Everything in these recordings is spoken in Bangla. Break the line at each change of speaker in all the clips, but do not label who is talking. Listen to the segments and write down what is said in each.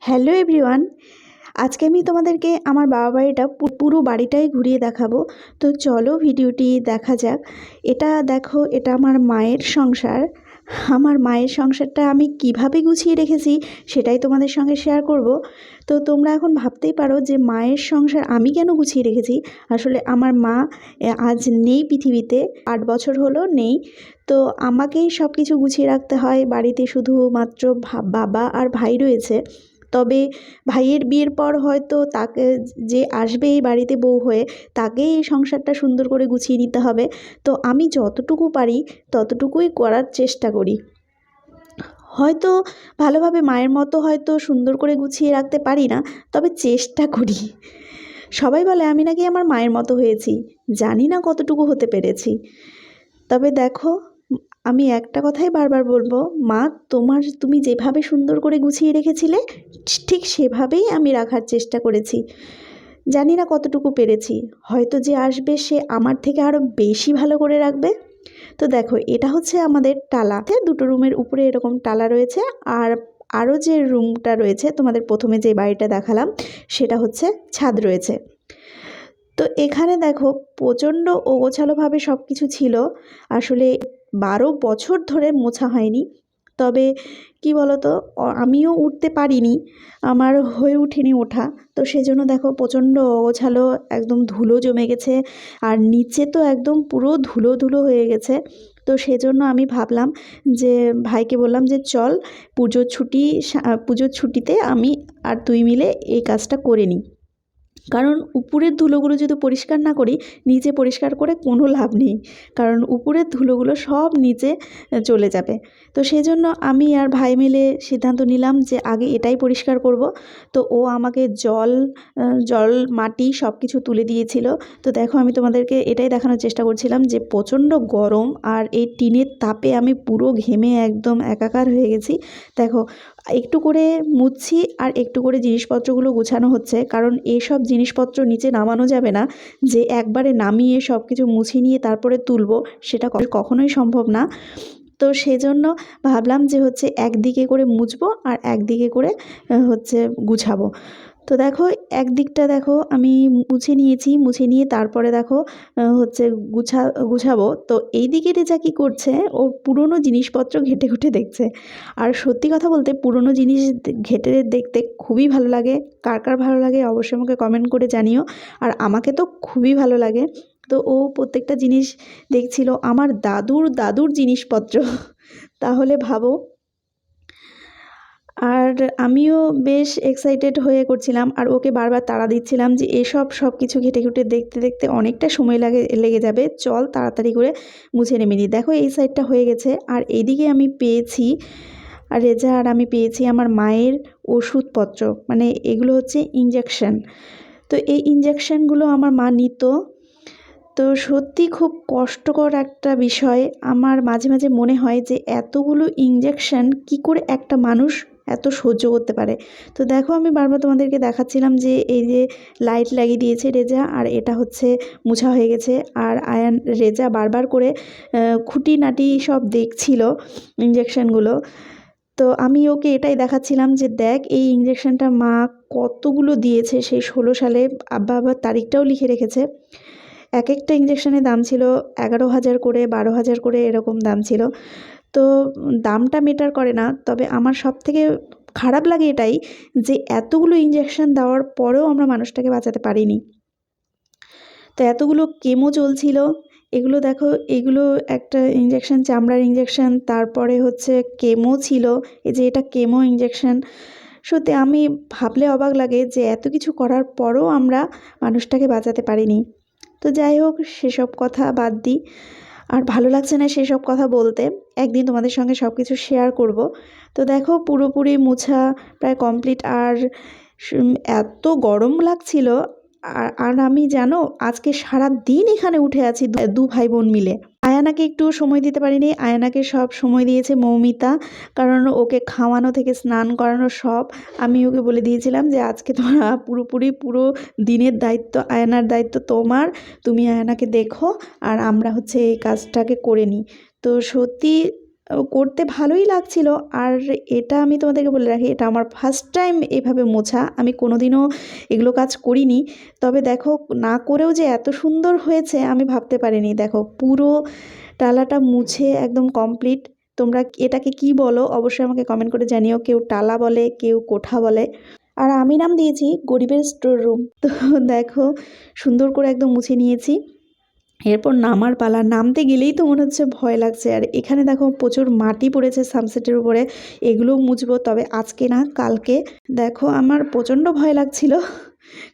হ্যালো এভরিওয়ান, আজকে আমি তোমাদেরকে আমার বাবা বাড়িটা পুরো বাড়িটাই ঘুরিয়ে দেখাবো। তো চলো ভিডিওটি দেখা যাক। এটা দেখো, এটা আমার মায়ের সংসার। আমার মায়ের সংসারটা আমি কীভাবে গুছিয়ে রেখেছি সেটাই তোমাদের সঙ্গে শেয়ার করব। তো তোমরা এখন ভাবতেই পারো যে মায়ের সংসার আমি কেন গুছিয়ে রেখেছি? আসলে আমার মা আজ নেই পৃথিবীতে, আট বছর হলো নেই। তো আমাকেই সব কিছু গুছিয়ে রাখতে হয়। বাড়িতে শুধুমাত্র ভা- বাবা আর ভাই রয়েছে। তবে ভাইয়ের বিয়ের পর হয়তো তাকে যে আসবে এই বাড়িতে বউ হয়ে, তাকেই এই সংসারটা সুন্দর করে গুছিয়ে নিতে হবে। তো আমি যতটুকু পারি ততটুকুই করার চেষ্টা করি। হয়তো ভালোভাবে মায়ের মতো হয়তো সুন্দর করে গুছিয়ে রাখতে পারি না, তবে চেষ্টা করি। সবাই বলে, আমি নাকি আমার মায়ের মতো হয়েছি। জানি না কতটুকু হতে পেরেছি। তবে দেখো আমি একটা কথাই বারবার বলব, মা, তোমার তুমি যেভাবে সুন্দর করে গুছিয়ে রেখেছিলে, ঠিক সেভাবেই আমি রাখার চেষ্টা করেছি। জানি না কতটুকু পেরেছি, হয়তো যে আসবে সে আমার থেকে আরও বেশি ভালো করে রাখবে। তো দেখো, এটা হচ্ছে আমাদের টালা। দুটো রুমের উপরে এরকম টালা রয়েছে, আর আরও যে রুমটা রয়েছে, তোমাদের প্রথমে যে বাড়িটা দেখালাম, সেটা হচ্ছে ছাদ রয়েছে। তো এখানে দেখো, প্রচণ্ড ওগোছালোভাবে সব কিছু ছিল। আসলে বারো বছর ধরে মোছা হয়নি। তবে কি বলতো আমিও উঠতে পারিনি। আমার হয়ে ওঠেনি ওঠা। তো সেজন্য দেখো প্রচণ্ড অগোছালো, একদম ধুলো জমে গেছে। আর নিচে তো একদম পুরো ধুলো ধুলো হয়ে গেছে। তো সেজন্য আমি ভাবলাম যে, ভাইকে বললাম যে, চল পুজোর ছুটি পুজোর ছুটিতে আমি আর তুই মিলে এই কাজটা করে নিই। কারণ উপরের ধুলোগুলো যদি পরিষ্কার না করি, নিচে পরিষ্কার করে কোনো লাভ নেই। কারণ উপরের ধুলোগুলো সব নিচে চলে যাবে। তো সেই জন্য আমি আর ভাই মিলে সিদ্ধান্ত নিলাম যে আগে এটাই পরিষ্কার করব। তো ও আমাকে জল জল, মাটি সব কিছু তুলে দিয়েছিল। তো দেখো আমি তোমাদেরকে এটাই দেখানোর চেষ্টা করছিলাম যে প্রচণ্ড গরম আর এই টিনের তাপে আমি পুরো ঘেমে একদম একাকার হয়ে গেছি। দেখো একটু করে মুছছি আর একটু করে জিনিসপত্রগুলো গুছানো হচ্ছে। কারণ এসব জিনিসপত্র নিচে নামানো যাবে না। যে একবারে নামিয়ে সব কিছু মুছে নিয়ে তারপরে তুলব, সেটা কখনোই সম্ভব না। তো সেজন্য ভাবলাম যে হচ্ছে একদিকে করে মুছবো আর একদিকে করে হচ্ছে গুছাবো। তো দেখো, একদিকটা দেখো আমি মুছে নিয়েছি, মুছে নিয়ে তারপরে দেখো হচ্ছে গুছা, গুছাবো। তো এই দিকে রেজা কী করছে, ও পুরনো জিনিসপত্র ঘেটে ঘুটে দেখছে। আর সত্যি কথা বলতে পুরনো জিনিস ঘেটে দেখতে খুবই ভালো লাগে। কার কার ভালো লাগে অবশ্যই আমাকে কমেন্ট করে জানিও। আর আমাকে তো খুবই ভালো লাগে। তো ও প্রত্যেকটা জিনিস দেখছিল, আমার দাদুর দাদুর জিনিসপত্র। তাহলে ভাবো আর আমিও বেশ এক্সাইটেড হয়ে করছিলাম আর ওকে বারবার তাড়া দিচ্ছিলাম যে এসব সব কিছু ঘেটে ঘুটে দেখতে দেখতে অনেকটা সময় লাগে, লেগে যাবে। চল তাড়াতাড়ি করে মুছে নেমে নিই। দেখো এই সাইডটা হয়ে গেছে আর এদিকে আমি পেয়েছি আর রেজা আর আমি পেয়েছি আমার মায়ের ওষুধপত্র। মানে এগুলো হচ্ছে ইঞ্জেকশন তো এই ইঞ্জেকশানগুলো আমার মা নিত। তো সত্যি খুব কষ্টকর একটা বিষয়। আমার মাঝে মাঝে মনে হয় যে এতগুলো ইঞ্জেকশন কি করে একটা মানুষ এত সহ্য করতে পারে। তো দেখো আমি বারবার তোমাদেরকে দেখাচ্ছিলাম যে এই যে লাইট লাগিয়ে দিয়েছে রেজা আর এটা হচ্ছে মুছা হয়ে গেছে। আর আয়ান রেজা বারবার করে আহ, খুঁটিনাটি সব দেখছিল ইঞ্জেকশনগুলো তো আমি ওকে এটাই দেখাচ্ছিলাম যে দেখ এই ইঞ্জেকশানটা মা কতগুলো দিয়েছে সেই ষোলো সালে। আব্বা আবার তারিখটাও লিখে রেখেছে। এক একটা ইঞ্জেকশনের দাম ছিল এগারো হাজার করে বারো হাজার করে এরকম দাম ছিল। তো দামটা মেটার করে না। তবে আমার সব থেকে খারাপ লাগে এটাই যে এতগুলো ইঞ্জেকশন দেওয়ার পরেও আমরা মানুষটাকে বাঁচাতে পারিনি। তো এতগুলো কেমো চলছিল, এগুলো দেখো, এগুলো একটা ইঞ্জেকশন চামড়ার ইঞ্জেকশন তারপরে হচ্ছে কেমো ছিল, এই যে এটা কেমো ইঞ্জেকশন সত্যি আমি ভাবলে অবাক লাগে যে এত কিছু করার পরও আমরা মানুষটাকে বাঁচাতে পারিনি। তো যাই হোক, সেসব কথা বাদ দিই আর ভালো লাগছে না সেসব কথা বলতে। একদিন তোমাদের সঙ্গে সব কিছু শেয়ার করব। তো দেখো পুরোপুরি মোছা প্রায় কমপ্লিট আর এত গরম লাগছিল। আর আর আমি জানো আজকে সারা দিন এখানে উঠে আছি দু ভাই বোন মিলে। আয়ানাকে একটু সময় দিতে পারিনি। আয়ানাকে সব সময় দিয়েছে মৌমিতা। কারণ ওকে খাওয়ানো থেকে স্নান করানো সব আমি ওকে বলে দিয়েছিলাম যে, আজকে তোমরা পুরোপুরি পুরো দিনের দায়িত্ব, আয়নার দায়িত্ব তোমার। তুমি আয়নাকে দেখো আর আমরা হচ্ছে এই কাজটাকে করে নিই। তো সত্যি করতে ভালোই লাগছিল। আর এটা আমি তোমাদেরকে বলে রাখি, এটা আমার ফার্স্ট টাইম এভাবে মোছা। আমি কোনোদিনও এগুলো কাজ করিনি। তবে দেখো, না করেও যে এত সুন্দর হয়েছে, আমি ভাবতে পারিনি। দেখো, পুরো টালাটা মুছে একদম কমপ্লিট তোমরা এটাকে কি বলো, অবশ্যই আমাকে কমেন্ট করে জানিও। কেউ টালা বলে, কেউ কোঠা বলে। আর আমি নাম দিয়েছি গরিবের স্টোর রুম তো দেখো, সুন্দর করে একদম মুছে নিয়েছি। এরপর নামার পালা, নামতে গেলেই তো মনে হচ্ছে ভয় লাগছে। আর এখানে দেখো প্রচুর মাটি পড়েছে সানসেটের উপরে, এগুলোও মুছবো। তবে আজকে না, কালকে দেখো আমার প্রচণ্ড ভয় লাগছিল,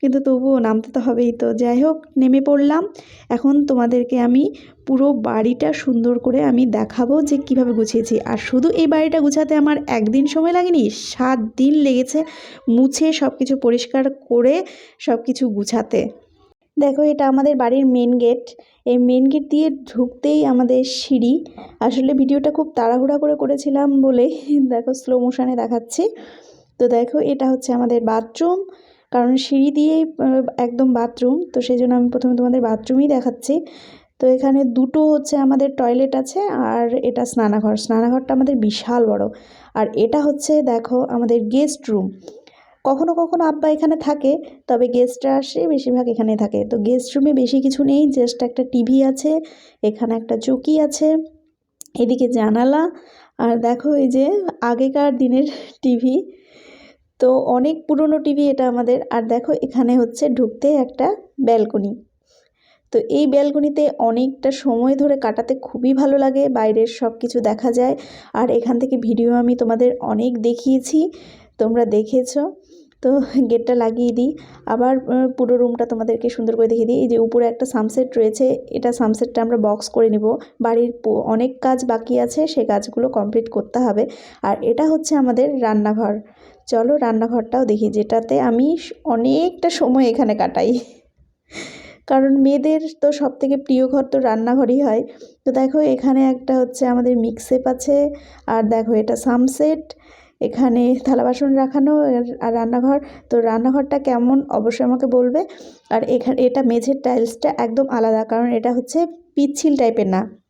কিন্তু তবুও নামতে তো হবেই। তো যাই হোক, নেমে পড়লাম। এখন তোমাদেরকে আমি পুরো বাড়িটা সুন্দর করে আমি দেখাবো যে কীভাবে গুছিয়েছি। আর শুধু এই বাড়িটা গুছাতে আমার একদিন সময় লাগেনি, সাত দিন লেগেছে মুছে সব কিছু পরিষ্কার করে সব কিছু গুছাতে। দেখো, এটা আমাদের বাড়ির মেন গেট এই মেন গেট দিয়ে ঢুকতেই আমাদের সিঁড়ি। আসলে ভিডিওটা খুব তাড়াহুড়া করে করেছিলাম বলে দেখো স্লো মোশনে দেখাচ্ছি। তো দেখো, এটা হচ্ছে আমাদের বাথরুম কারণ সিঁড়ি দিয়েই একদম বাথরুম তো সেই জন্য আমি প্রথমে তোমাদের বাথরুমই দেখাচ্ছি। তো এখানে দুটো হচ্ছে আমাদের টয়লেট আছে আর এটা স্নানাঘর। স্নানাঘরটা আমাদের বিশাল বড়। আর এটা হচ্ছে, দেখো, আমাদের গেস্ট রুম কখনো কখনো আব্বা এখানে থাকে, তবে গেস্টরা আসে, বেশিরভাগ এখানে থাকে। তো গেস্ট রুমে বেশি কিছু নেই জাস্ট একটা টিভি আছে, এখানে একটা চৌকি আছে, এদিকে জানালা, আর দেখো এই যে আগেকার দিনের টিভি তো অনেক পুরনো টিভি এটা আমাদের, আর দেখো এখানে হচ্ছে ঢুকতে একটা ব্যালকনি তো এই ব্যালকনিতে অনেকটা সময় ধরে কাটাতে খুবই ভালো লাগে, বাইরের সব কিছু দেখা যায়, আর এখান থেকে ভিডিও আমি তোমাদের অনেক দেখিয়েছি, তোমরা দেখেছ। তো গেটটা লাগিয়ে দিই। আবার পুরো রুমটা তোমাদেরকে সুন্দর করে দেখিয়ে দিই। এই যে উপরে একটা সানসেট রয়েছে, এটা সানসেটটা আমরা বক্স করে নিব। বাড়ির অনেক কাজ বাকি আছে, সে কাজগুলো কমপ্লিট করতে হবে। আর এটা হচ্ছে আমাদের রান্নাঘর। চলো রান্নাঘরটাও দেখি, যেটাতে আমি অনেকটা সময় এখানে কাটাই। কারণ মেয়েদের তো সব থেকে প্রিয় ঘর তো রান্নাঘরই হয়। তো দেখো এখানে একটা হচ্ছে আমাদের মিক্সেপ আছে। আর দেখো এটা সামসেট এখানে থালা বাসন রাখানো আর- রান্নাঘর। তো রান্নাঘরটা কেমন? অবশ্যই আমাকে বলবে। আর এখানে, এটা মেঝের টাইলসটা একদম আলাদা, কারণ এটা হচ্ছে পিচ্ছিল টাইপের না।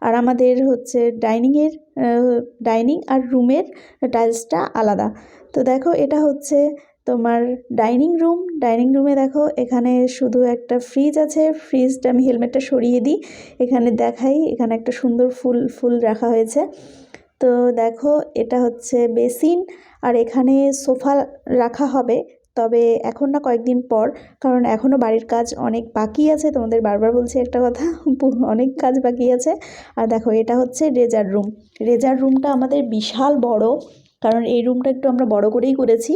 আর আমাদের হচ্ছে ডাইনিংয়ের ডাইনিং আর রুমের টাইলসটা আলাদা। তো দেখো, এটা হচ্ছে তোমার ডাইনিং রুম। ডাইনিং রুমে দেখো, এখানে শুধু একটা ফ্রিজ আছে। ফ্রিজটা আমি হেলমেটটা সরিয়ে দিই। এখানে দেখাই, এখানে একটা সুন্দর ফুল ফুল রাখা হয়েছে। তো দেখো, এটা হচ্ছে বেসিন আর এখানে সোফা রাখা হবে। তবে এখন না কয়েকদিন পর, কারণ এখনও বাড়ির কাজ অনেক বাকি আছে। তোমাদের বারবার বলছি একটা কথা, অনেক কাজ বাকি আছে। আর দেখো, এটা হচ্ছে রেজার রুম। রেজার রুমটা আমাদের বিশাল বড়, কারণ এই রুমটা একটু আমরা বড় করেই করেছি।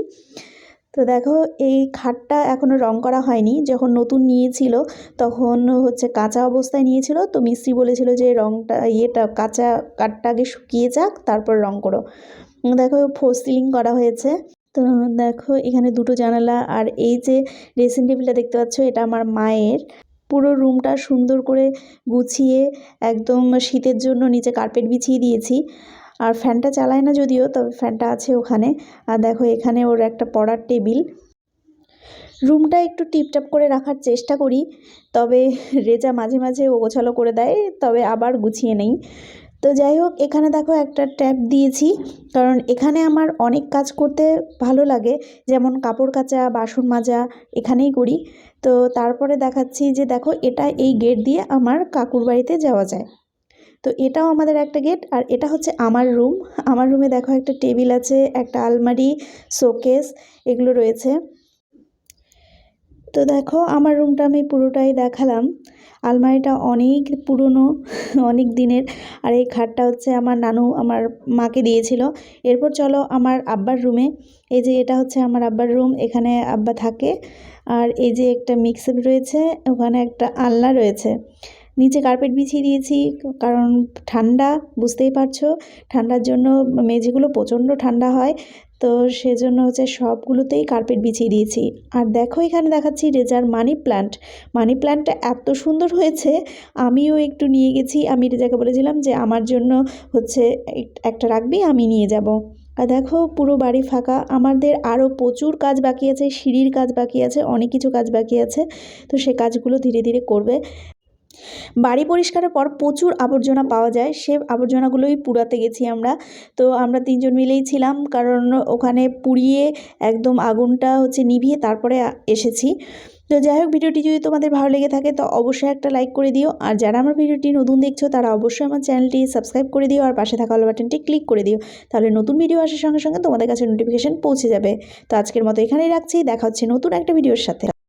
তো দেখো, এই খাটটা এখনও রং করা হয়নি। যখন নতুন নিয়েছিল, তখন হচ্ছে কাঁচা অবস্থায় নিয়েছিল। তো মিস্ত্রি বলেছিল যে রংটা, ইয়েটা, কাঁচা কাঠটা আগে শুকিয়ে যাক, তারপর রং করো। দেখো ফোর সিলিং করা হয়েছে। তো দেখো, এখানে দুটো জানালা আর এই যে ড্রেসিং টেবিলটা দেখতে পাচ্ছ, এটা আমার মায়ের। পুরো রুমটা সুন্দর করে গুছিয়ে, একদম শীতের জন্য নিচে কার্পেট বিছিয়ে দিয়েছি। আর ফ্যানটা চালায় না যদিও, তবে ফ্যানটা আছে ওখানে। আর দেখো, এখানে ওর একটা পড়ার টেবিল। রুমটা একটু টিপটাপ করে রাখার চেষ্টা করি, তবে রেজা মাঝে মাঝে ওগোছালো করে দেয়, তবে আবার গুছিয়ে নেই। তো যাই হোক, এখানে দেখো একটা ট্যাপ দিয়েছি, কারণ এখানে আমার অনেক কাজ করতে ভালো লাগে, যেমন কাপড় কাচা, বাসন মাজা, এখানেই করি। তো তারপরে দেখাচ্ছি যে দেখো, এটা এই গেট দিয়ে আমার কাকুর বাড়িতে যাওয়া যায়। তো এটাও আমাদের একটা গেট আর এটা হচ্ছে আমার রুম আমার রুমে দেখো একটা টেবিল আছে, একটা আলমারি শোকেস এগুলো রয়েছে। তো দেখো, আমার রুমটা আমি পুরোটাই দেখালাম। আলমারিটা অনেক পুরনো, অনেক দিনের, আর এই খাটটা হচ্ছে আমার নানু, আমার মাকে দিয়েছিল। এরপর চলো আমার আব্বার রুমে এই যে এটা হচ্ছে আমার আব্বার রুম এখানে আব্বা থাকে। আর এই যে একটা মিক্সার রয়েছে, ওখানে একটা আলনা রয়েছে। নিচে কার্পেট বিছিয়ে দিয়েছি, কারণ ঠান্ডা, বুঝতেই পারছ? ঠান্ডার জন্য মেঝেগুলো প্রচণ্ড ঠান্ডা হয়, তো সেজন্য হচ্ছে সবগুলোতেই কার্পেট বিছিয়ে দিয়েছি। আর দেখো এখানে দেখাচ্ছি রেজার মানি প্ল্যান্ট মানি প্ল্যান্টটা এত সুন্দর হয়েছে, আমিও একটু নিয়ে গেছি। আমি রেজাকে বলেছিলাম যে আমার জন্য হচ্ছে একটা রাখবি, আমি নিয়ে যাব। আর দেখো পুরো বাড়ি ফাঁকা, আমাদের আরও প্রচুর কাজ বাকি আছে, সিঁড়ির কাজ বাকি আছে, অনেক কিছু কাজ বাকি আছে, তো সে কাজগুলো ধীরে ধীরে করবে। বাড়ি পরিষ্কারের পর প্রচুর আবর্জনা পাওয়া যায়। সে আবর্জনাগুলোই পুড়াতে গেছি আমরা। তো আমরা তিনজন মিলেই ছিলাম, কারণ ওখানে পুড়িয়ে একদম আগুনটা হচ্ছে নিভিয়ে তারপরে এসেছি। তো যাই হোক, ভিডিওটি যদি তোমাদের ভালো লেগে থাকে, তো অবশ্যই একটা লাইক করে দিও। আর যারা আমার ভিডিওটি নতুন দেখছ, তারা অবশ্যই আমার চ্যানেলটি সাবস্ক্রাইব করে দিও। আর পাশে থাকা অল বাটনটি ক্লিক করে দিও। তাহলে নতুন ভিডিও আসার সঙ্গে সঙ্গে তোমাদের কাছে নোটিফিকেশান পৌঁছে যাবে। তো আজকের মতো এখানেই রাখছি। দেখা হচ্ছে নতুন একটা ভিডিওর সাথে।